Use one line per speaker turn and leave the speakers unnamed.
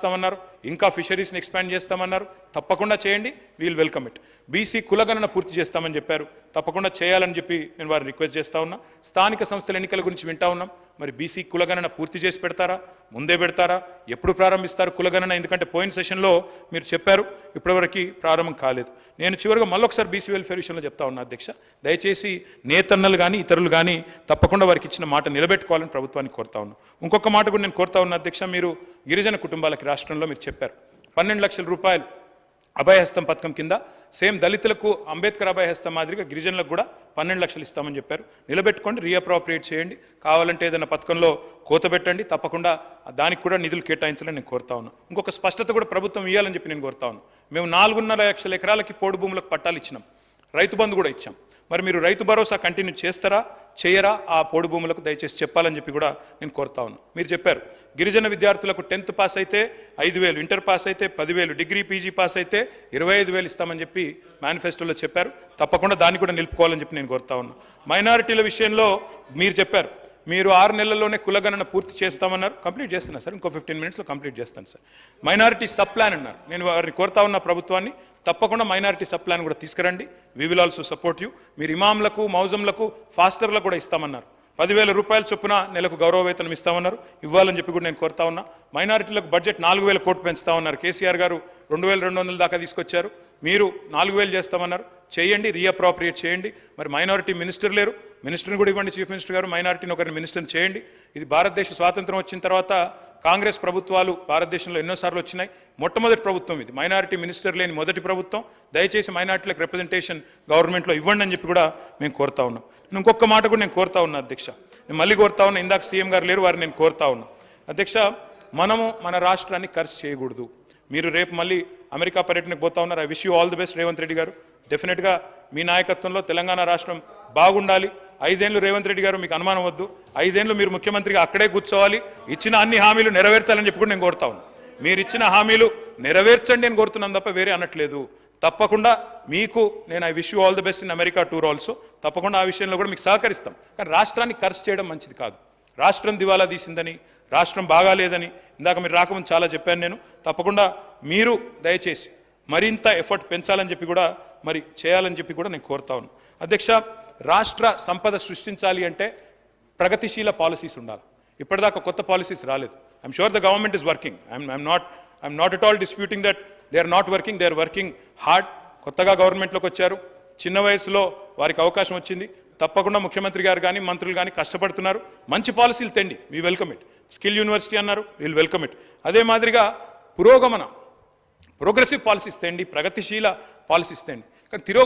ఇస్తామన్నారు ఇంకా ఫిషరీస్ని ఎక్స్పాండ్ చేస్తామన్నారు. తప్పకుండా చేయండి. వీల్ వెల్కమ్ ఇట్ బీసీ కులగణన పూర్తి చేస్తామని చెప్పారు. తప్పకుండా చేయాలని చెప్పి నేను వారిని రిక్వెస్ట్ చేస్తా ఉన్నా. స్థానిక సంస్థల ఎన్నికల గురించి వింటా ఉన్నాం. మరి బీసీ కులగణన పూర్తి చేసి పెడతారా? ముందే పెడతారా? ఎప్పుడు ప్రారంభిస్తారు కులగణన? ఎందుకంటే పోయిన సెషన్లో మీరు చెప్పారు. ఇప్పటివరకు ప్రారంభం కాలేదు. నేను చివరిగా మళ్ళొకసారి బీసీ వెల్ఫేర్ విషయంలో చెప్తా ఉన్నా అధ్యక్ష. దయచేసి నేతన్నలు కానీ ఇతరులు కానీ తప్పకుండా వారికి ఇచ్చిన మాట నిలబెట్టుకోవాలని ప్రభుత్వానికి కోరుతా ఉన్నాను ఇంకొక మాట కూడా నేను కోరుతా ఉన్నా అధ్యక్ష మీరు గిరిజన కుటుంబాలకి రాష్ట్రంలో మీరు చెప్పారు. పన్నెండు లక్షల రూపాయలు అభయహస్తం పథకం కింద సేమ్ దళితులకు అంబేద్కర్ అభయహస్తం మాదిరిగా గిరిజనులకు కూడా పన్నెండు లక్షలు ఇస్తామని చెప్పారు. నిలబెట్టుకోండి రీఅప్రాప్రియేట్ చేయండి. కావాలంటే ఏదైనా పథకంలో కోత పెట్టండి. తప్పకుండా దానికి కూడా నిధులు కేటాయించాలని నేను కోరుతా ఉన్నాను ఇంకొక స్పష్టత కూడా ప్రభుత్వం ఇవ్వాలని చెప్పి నేను కోరుతా ఉన్నాను మేము నాలుగున్నర లక్షల ఎకరాలకి పోడు భూములకు పట్టాలు ఇచ్చినాం. రైతు బంధు కూడా ఇచ్చాం. మరి మీరు రైతు భరోసా కంటిన్యూ చేస్తారా చేయరా? ఆ పోడు భూములకు దయచేసి చెప్పాలని చెప్పి కూడా నేను కోరుతా ఉన్నాను మీరు చెప్పారు గిరిజన విద్యార్థులకు టెన్త్ పాస్ అయితే ఐదు వేలు ఇంటర్ పాస్ అయితే పదివేలు డిగ్రీ పీజీ పాస్ అయితే ఇరవై ఐదు వేలు ఇస్తామని చెప్పి మేనిఫెస్టోలో చెప్పారు. తప్పకుండా దాన్ని కూడా నిలుపుకోవాలని చెప్పి నేను కోరుతా ఉన్నాను మైనారిటీల విషయంలో మీరు చెప్పారు. మీరు ఆరు నెలల్లోనే కులగణన పూర్తి చేస్తామన్నారు. కంప్లీట్ చేస్తున్నా సార్. ఇంకో ఫిఫ్టీన్ మినిట్స్లో కంప్లీట్ చేస్తాను సార్. మైనారిటీ సబ్ ప్లాన్ అన్నారు. నేను వారిని కోరుతా ఉన్న ప్రభుత్వాన్ని. తప్పకుండా మైనారిటీ సబ్ ప్లాన్ కూడా తీసుకురండి. We will also support you మీరు ఇమాంలకు మౌజంలకు ఫాస్టర్లకు కూడా ఇస్తామన్నారు. పదివేల రూపాయల చొప్పున నెలకు గౌరవ వేతనం ఇస్తామన్నారు. ఇవ్వాలని చెప్పి కూడా నేను కోరుతా ఉన్నా. మైనారిటీలకు బడ్జెట్ నాలుగు వేల కోట్లు పెంచుతా ఉన్నారు. కేసీఆర్ గారు రెండు వేల రెండు వందల దాకా తీసుకొచ్చారు. మీరు నాలుగు వేలు చేస్తామన్నారు. చేయండి రీఅప్రాప్రియేట్ చేయండి. మరి మైనారిటీ మినిస్టర్ లేరు. మినిస్టర్ని కూడా ఇవ్వండి చీఫ్ మినిస్టర్ గారు. మైనారిటీని ఒకరిని మినిస్టర్ని చేయండి. ఇది భారతదేశ స్వాతంత్రం వచ్చిన తర్వాత కాంగ్రెస్ ప్రభుత్వాలు భారతదేశంలో ఎన్నోసార్లు వచ్చినాయి. మొట్టమొదటి ప్రభుత్వం ఇది. మైనారిటీ మినిస్టర్ లేని మొదటి ప్రభుత్వం. దయచేసి మైనారిటీలకు రిప్రజెంటేషన్ గవర్నమెంట్లో ఇవ్వండి అని చెప్పి కూడా మేము కోరుతా ఉన్నాం. నేను ఇంకొక మాట కూడా నేను కోరుతా ఉన్నా అధ్యక్ష. నేను మళ్ళీ కోరుతా ఉన్నా ఇందాక సీఎం గారు లేరు వారిని నేను కోరుతా ఉన్నా. అధ్యక్ష మనము మన రాష్ట్రాన్ని ఖర్చు చేయకూడదు. మీరు రేపు మళ్ళీ అమెరికా పర్యటనకు పోతా ఉన్నారు. I wish you all the best Revanth Reddy garu. డెఫినెట్గా మీ నాయకత్వంలో తెలంగాణ రాష్ట్రం బాగుండాలి. ఐదేళ్ళు రేవంత్ రెడ్డి గారు మీకు అనుమానం వద్దు. ఐదేళ్ళు మీరు ముఖ్యమంత్రిగా అక్కడే కూర్చోవాలి. ఇచ్చిన అన్ని హామీలు నెరవేర్చాలని చెప్పి కూడా నేను కోరుతా ఉన్నాను మీరు ఇచ్చిన హామీలు నెరవేర్చండి అని కోరుతున్నాను తప్ప వేరే అనట్లేదు. తప్పకుండా మీకు నేను I wish you all the best in America tour also. తప్పకుండా ఆ విషయంలో కూడా మీకు సహకరిస్తాం. కానీ రాష్ట్రాన్ని ఖర్చు చేయడం మంచిది కాదు. రాష్ట్రం దివాలా తీసిందని రాష్ట్రం బాగాలేదని ఇందాక మీరు రాకముందు చాలా చెప్పాను నేను. తప్పకుండా మీరు దయచేసి మరింత ఎఫర్ట్ పెంచాలని చెప్పి కూడా మరి చేయాలని చెప్పి కూడా నేను కోరుతా ఉన్నాను అధ్యక్ష రాష్ట్ర సంపద సృష్టించాలి అంటే ప్రగతిశీల పాలసీస్ ఉండాలి. ఇప్పటిదాకా కొత్త పాలసీస్ రాలేదు. I'm sure the government is working I'm I'm not I'm not at all disputing that they are not working they are working hard కొత్తగా గవర్నమెంట్లోకి వచ్చారు. చిన్న వయసులో వారికి అవకాశం వచ్చింది. తప్పకుండా ముఖ్యమంత్రి గారు కానీ మంత్రులు కానీ కష్టపడుతున్నారు. మంచి పాలసీలు తెండి. We welcome it skill university అన్నారు. వీల్ వెల్కమ్ ఇట్ అదే మాదిరిగా పురోగమన ప్రోగ్రెసివ్ పాలసీస్ తెండి ప్రగతిశీల పాలసీస్ తెండి. కానీ తిరోగ